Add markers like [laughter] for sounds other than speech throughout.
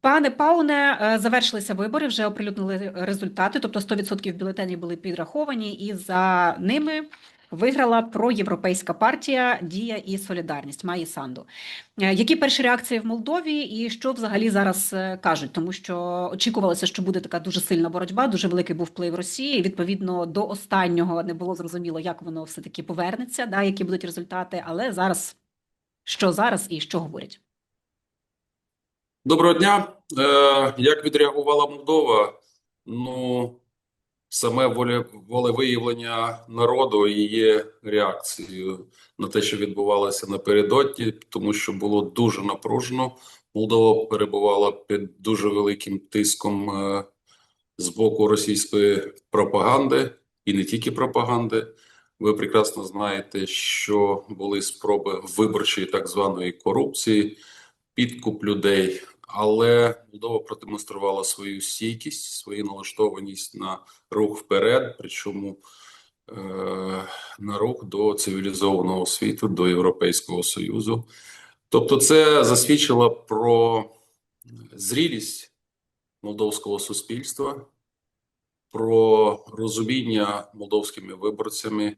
Пане Пауне, е, завершилися вибори, вже оприлюднили результати, тобто 100% бюлетенів були підраховані, і за ними виграла проєвропейська партія Дія і Солідарність Маї Санду. Е, Які перші реакції в Молдові, і що взагалі зараз е, кажуть? Тому що очікувалося, що буде така дуже сильна боротьба, дуже великий був вплив Росії. Відповідно, до останнього не було зрозуміло, як воно все таки повернеться, да, які будуть результати. Але зараз що зараз і що говорять? Доброго дня. Е, як відреагувала Молдова? Ну, саме волевиявлення народу і є реакцією на те, що відбувалося напередодні, тому що було дуже напружено. Молдова перебувала під дуже великим тиском е, з боку російської пропаганди, і не тільки пропаганди. Ви прекрасно знаєте, що були спроби виборчої так званої корупції, підкуп людей. Але Молдова продемонструвала свою стійкість, свою налаштованість на рух вперед, причому е, на рух до цивілізованого світу, до Європейського Союзу. Тобто, це засвідчило про зрілість молдовського суспільства, про розуміння молдовськими виборцями,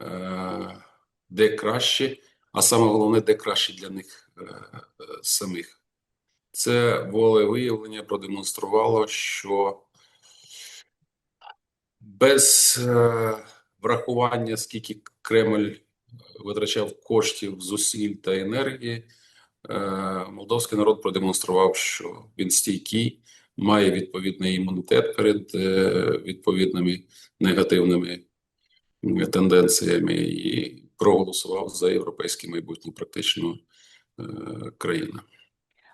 е, де краще, а саме головне, де краще для них е, самих. Це волевиявлення продемонструвало, що без е, врахування, скільки Кремль витрачав коштів, зусиль та енергії, е, молдовський народ продемонстрував, що він стійкий, має відповідний імунітет перед е, відповідними негативними е, тенденціями і проголосував за європейське майбутнє практично е, країна.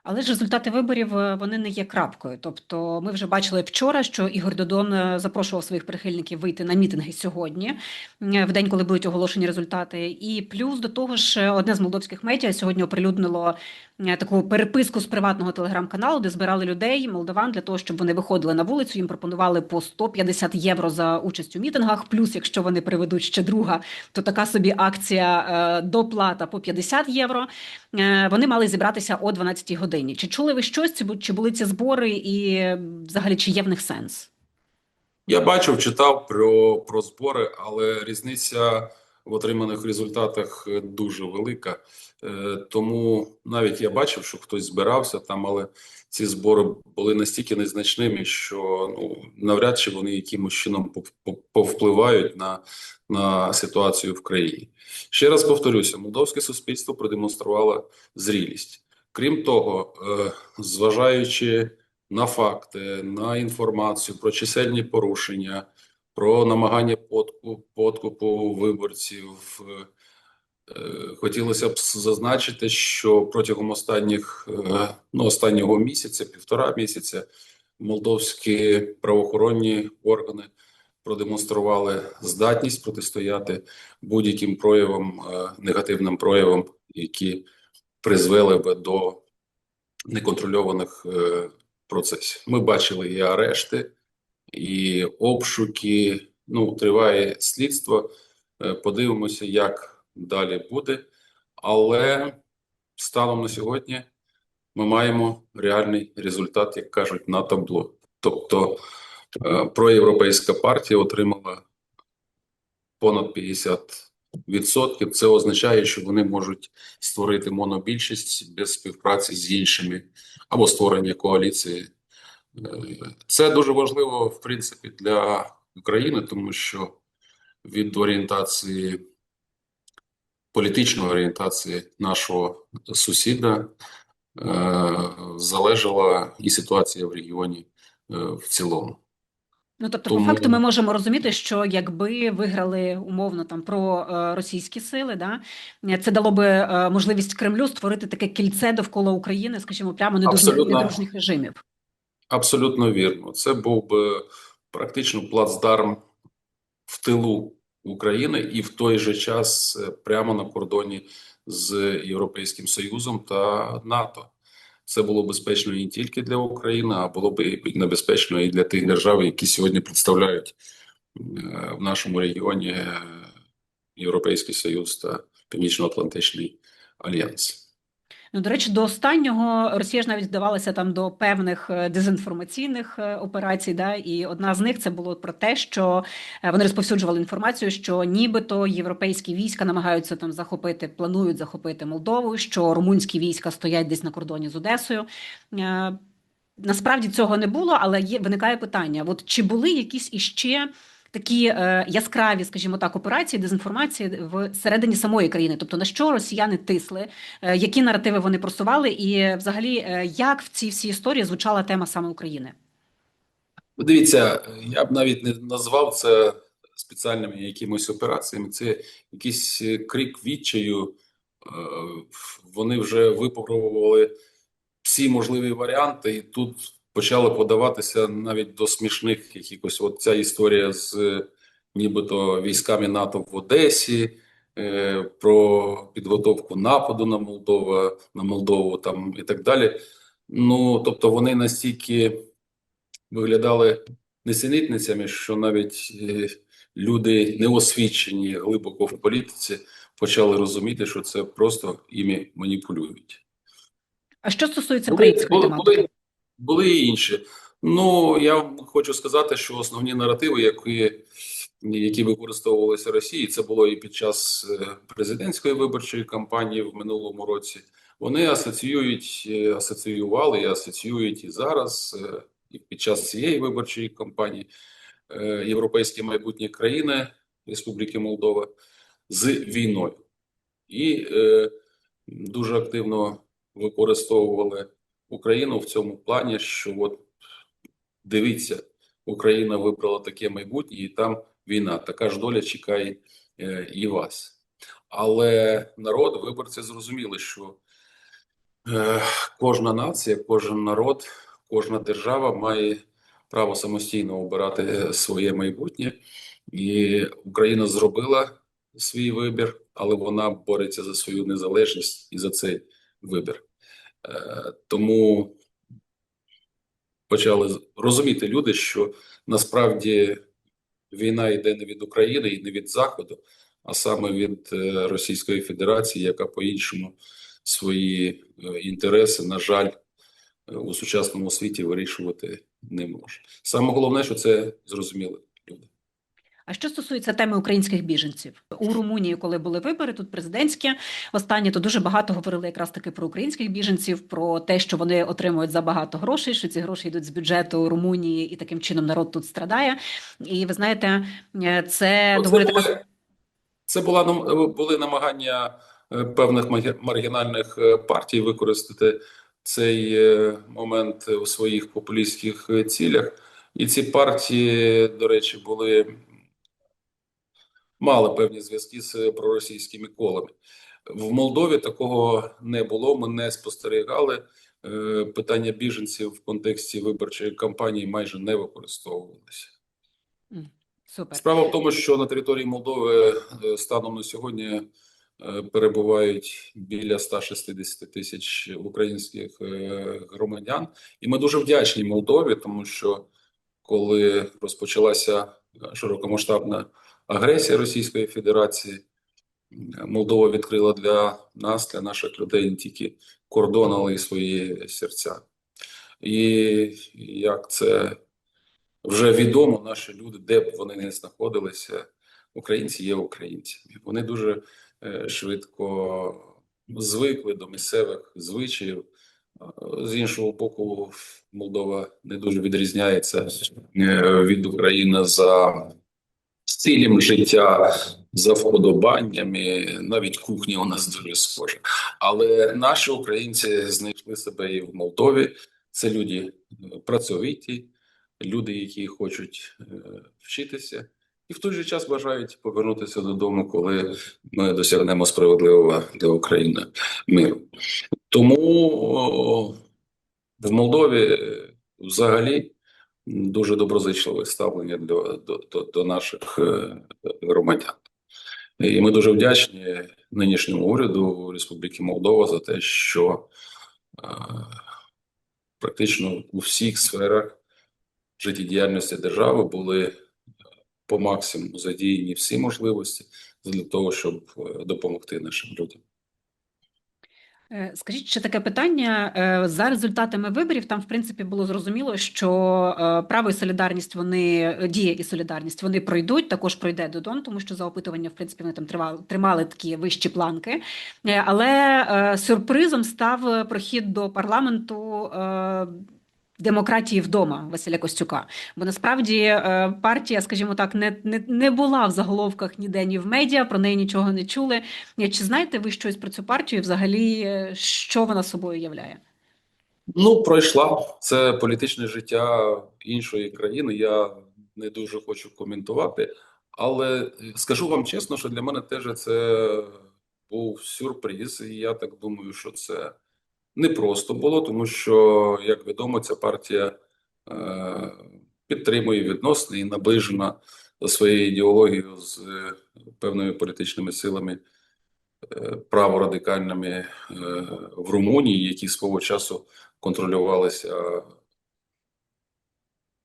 Але ж результати виборів е, вони не є крапкою. Тобто, ми вже бачили вчора, що Ігор Додон е, запрошував своїх прихильників вийти на мітинги сьогодні, в день, коли будуть оголошені результати. І плюс до того ж, е, одне з молдовських медіа сьогодні оприлюднило таку переписку з приватного телеграм-каналу, де збирали людей, молдаван, для того, щоб вони виходили на вулицю. Їм пропонували по 150 євро за участь у мітингах. Плюс, якщо вони приведуть ще друга, то така собі акція доплата по 50 євро. Е, Вони мали зібратися о 12 годині. Чи чули ви щось? Чи були ці збори, і взагалі чи є в них сенс? Я бачив, читав про, про збори, але різниця в отриманих результатах е, дуже велика. Е, Тому навіть я бачив, що хтось збирався там, але ці збори були настільки незначними, що ну, навряд чи вони якимось чином пов- пов- повпливають на, на ситуацію в країні. Ще раз повторюся, молдовське суспільство продемонструвало зрілість. Крім того, е, зважаючи на факти, на інформацію про чисельні порушення, про намагання подкупу, подкупу виборців. Е, Хотілося б зазначити, що протягом останніх е, ну, останнього місяця, півтора місяця, молдовські правоохоронні органи продемонстрували здатність протистояти будь-яким проявам, е, негативним проявам, які призвели би до неконтрольованих процесів. Ми бачили і арешти, і обшуки. Ну, триває слідство. Е, Подивимося, як далі буде. Але станом на сьогодні ми маємо реальний результат, як кажуть, на табло. Тобто е, проєвропейська партія отримала понад 50%. Це означає, що вони можуть створити монобільшість без співпраці з іншими або створення коаліції. Це дуже важливо, в принципі, для України, тому що від орієнтації, політичної орієнтації нашого сусіда е, залежала і ситуація в регіоні е, в цілому. Ну тобто, Тому- по факту, ми можемо розуміти, що якби виграли умовно там про е, російські сили, да це дало би можливість Кремлю створити таке кільце довкола України, скажімо, прямо недружніх, Абсолютно. недружніх режимів. Абсолютно вірно. Це був би практично плацдарм в тилу України і в той же час е, прямо на кордоні з Європейським Союзом та НАТО. Це було безпечно не тільки для України, а було б небезпечно і для тих держав, які сьогодні представляють е, в нашому регіоні е, Європейський Союз та Північно-Атлантичний альянс. Ну, до речі, до останнього Росія ж навіть вдавалася там до певних е, дезінформаційних е, операцій. Да? І одна з них це було про те, що е, вони розповсюджували інформацію, що нібито європейські війська намагаються там захопити, планують захопити Молдову, що румунські війська стоять десь на кордоні з Одесою. Насправді цього не було, але є виникає питання: от чи були якісь іще такі е, яскраві, скажімо так, операції дезінформації в середині самої країни? Тобто на що росіяни тисли, е, які наративи вони просували, і взагалі е, як в цій всій історії звучала тема саме України? Ну, Дивіться, я б навіть не назвав це спеціальними якимось операціями. Це якийсь крик відчаю. Е, Вони вже випробували всі можливі варіанти, і тут почали подаватися навіть до смішних якихось. От ця історія з е, нібито військами НАТО в Одесі, е, про підготовку нападу на Молдову, на Молдову там і так далі. Ну, тобто вони настільки виглядали несенітницями, що навіть е, люди неосвічені глибоко в політиці почали розуміти, що це просто іми маніпулюють. А що стосується української були, тематики? Були, і інші. Ну, я хочу сказати, що основні наративи, які, які використовувалися Росії, це було і під час е, президентської виборчої кампанії в минулому році. Вони асоціюють, е, асоціювали і асоціюють і зараз, е, і під час цієї виборчої кампанії європейські майбутні країни Республіки Молдова з війною. І е, дуже активно використовували Україну в цьому плані, що от дивіться, Україна вибрала таке майбутнє, і там війна. Така ж доля чекає е, і вас. Але народ, виборці зрозуміли, що е, кожна нація, кожен народ, кожна держава має право самостійно обирати е, своє майбутнє, і Україна зробила свій вибір, але вона бореться за свою незалежність і за цей вибір. Тому почали розуміти люди, що насправді війна йде не від України і не від Заходу, а саме від е, Російської Федерації, яка по-іншому свої е, інтереси, на жаль, е, у сучасному світі вирішувати не може. Саме головне, що це зрозуміли люди. А що стосується теми українських біженців у Румунії, коли були вибори, тут президентські останні, то дуже багато говорили якраз таки про українських біженців, про те, що вони отримують забагато грошей, що ці гроші йдуть з бюджету Румунії, і таким чином народ тут страдає. І ви знаєте, е, це Ну, доволі це, така були, це була, були намагання е, певних маргінальних е, партій використати цей момент у своїх популістських цілях. І ці партії, до речі, були мали певні зв'язки з проросійськими колами. В Молдові такого не було. Ми не спостерігали. Е, Питання біженців в контексті виборчої кампанії майже не використовувалися. Супер. Справа в тому, що на території Молдови е, станом на сьогодні е, перебувають біля 160 тисяч українських громадян, і ми дуже вдячні Молдові, тому що коли розпочалася широкомасштабна агресія Російської Федерації, Молдова відкрила для нас, для наших людей не тільки кордон, але й свої серця. І як це вже відомо, наші люди, де б вони не знаходилися, українці є українцями. Вони дуже е, швидко звикли до місцевих звичаїв. З іншого боку, Молдова не дуже відрізняється е, від України за стилем життя, за вподобаннями. Навіть кухня у нас дуже схожа. Але наші українці знайшли себе і в Молдові. Це люди е, працьовиті, люди, які хочуть е, вчитися, і в той же час бажають повернутися додому, коли ми досягнемо справедливого для України миру. Тому в Молдові е, взагалі дуже доброзичливе ставлення до, до, до, наших е, громадян. І ми дуже вдячні нинішньому уряду Республіки Молдова за те, що е, практично у всіх сферах життєдіяльності держави були по максимуму задіяні всі можливості для того, щоб е, допомогти нашим людям. Е, Скажіть, ще таке питання. Е, За результатами виборів там, в принципі, було зрозуміло, що е, право і солідарність вони дія і солідарність вони пройдуть. Також пройде Додон, тому що за опитування, в принципі, вони там тривали, тримали такі вищі планки. Але сюрпризом став прохід до парламенту. Демократії вдома Василя Костюка, бо насправді е, партія, скажімо так, не, не, не була в заголовках ніде ні в медіа, про неї нічого не чули. Е, Чи знаєте ви щось про цю партію? Взагалі, е, що вона собою являє? Ну, пройшла. Це політичне життя іншої країни. Я не дуже хочу коментувати, але скажу вам чесно, що для мене теж це був сюрприз, і я так думаю, що це не просто було, тому що, як відомо, ця партія е, підтримує відносини і наближена за своєю ідеологією з е, певними політичними силами е, праворадикальними в Румунії, які свого часу контролювалися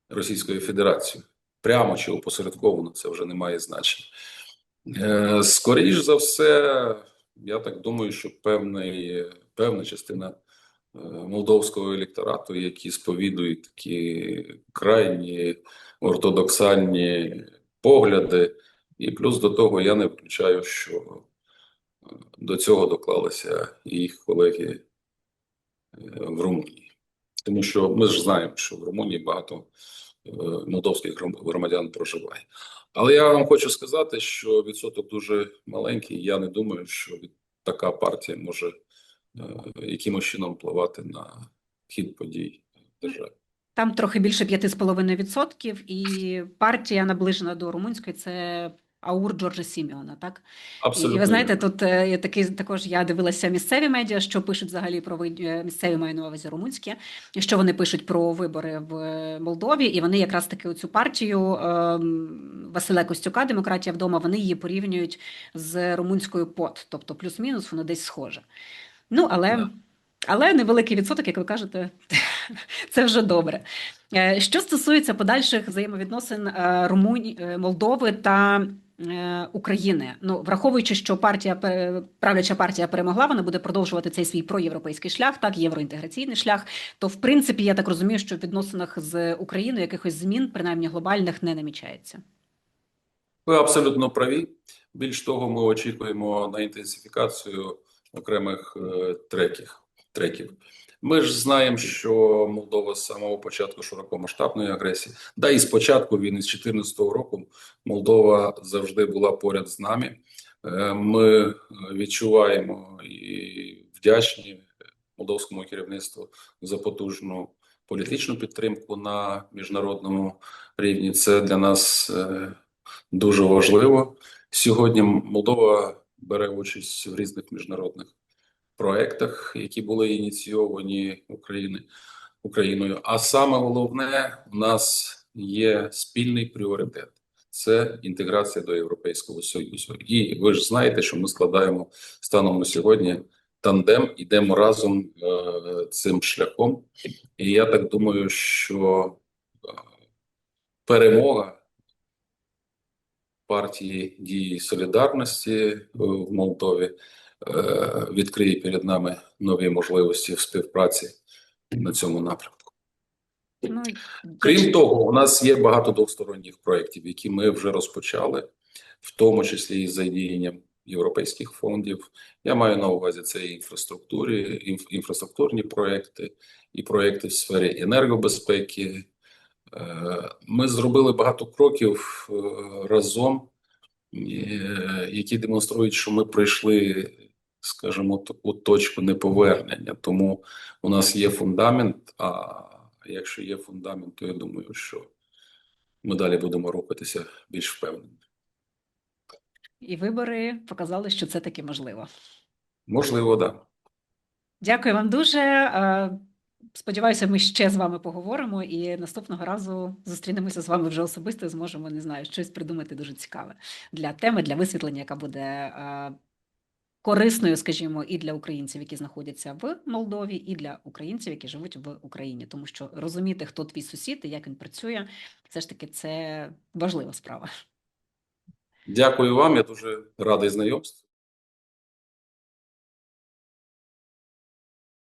Російською Федерацією. Прямо чи опосередковано, це вже не має значення. Е, Скоріш за все, я так думаю, що певний, певна частина е, молдовського електорату, які сповідують такі крайні ортодоксальні погляди, і плюс до того я не виключаю, що е, до цього доклалися їх колеги е, в Румунії. Тому що ми ж знаємо, що в Румунії багато молдовських громадян проживає. Але я вам хочу сказати, що відсоток дуже маленький. Я не думаю, що така партія може е, якимось чином впливати на хід подій в державі. Там трохи більше 5,5%, і партія наближена до румунської це Аур Джорджа Сімеона, так? Абсолютно. І ви знаєте, тут е, є такий також я дивилася місцеві медіа, що пишуть взагалі про ви- е, місцеві маю на увазі румунські, що вони пишуть про вибори в е, Молдові, і вони якраз таки цю партію ем, Василя Костюка, Демократія вдома, вони її порівнюють з румунською ПОТ, тобто плюс-мінус воно десь схоже. Ну, але, Да. але невеликий відсоток, як ви кажете, [laughs] це вже добре. Е, Що стосується подальших взаємовідносин е, Румунії, е, Молдови та е, України, ну враховуючи, що партія правляча партія перемогла, вона буде продовжувати цей свій проєвропейський шлях, так євроінтеграційний шлях. То в принципі, я так розумію, що в відносинах з Україною якихось змін, принаймні глобальних, не намічається. Ви абсолютно праві. Більш того, ми очікуємо на інтенсифікацію окремих е, треків. Треків. Ми ж знаємо, що Молдова з самого початку широкомасштабної агресії, да і спочатку війни з 2014 року Молдова завжди була поряд з нами. Е, Ми е, відчуваємо і вдячні молдовському керівництву за потужну політичну підтримку на міжнародному рівні. Це для нас е, дуже важливо. Сьогодні Молдова бере участь в різних міжнародних проектах, які були ініційовані України, Україною. А саме головне, у нас є спільний пріоритет це інтеграція до Європейського Союзу. І ви ж знаєте, що ми складаємо станом на сьогодні тандем, ідемо разом е, цим шляхом. І я так думаю, що е, перемога партії дії солідарності в Молдові відкриє перед нами нові можливості в співпраці на цьому напрямку. Ну, Крім того, у нас є багато двосторонніх проєктів, які ми вже розпочали, в тому числі із задіянням європейських фондів. Я маю на увазі це і інфраструктурі, інф, інфраструктурні проєкти, і проєкти в сфері енергобезпеки. Е, Ми зробили багато кроків е, разом, е, які демонструють, що ми прийшли, скажімо, таку точку неповернення. Тому у нас є фундамент. А якщо є фундамент, то я думаю, що ми далі будемо рухатися більш впевнено. і вибори показали, що це таки можливо. Можливо, да. Дякую вам дуже. Сподіваюся, ми ще з вами поговоримо і наступного разу зустрінемося з вами вже особисто. Зможемо, не знаю, щось придумати дуже цікаве для теми, для висвітлення, яка буде корисною, скажімо, і для українців, які знаходяться в Молдові, і для українців, які живуть в Україні, тому що розуміти, хто твій сусід і як він працює, все ж таки це важлива справа. Дякую вам. Я дуже радий знайомству.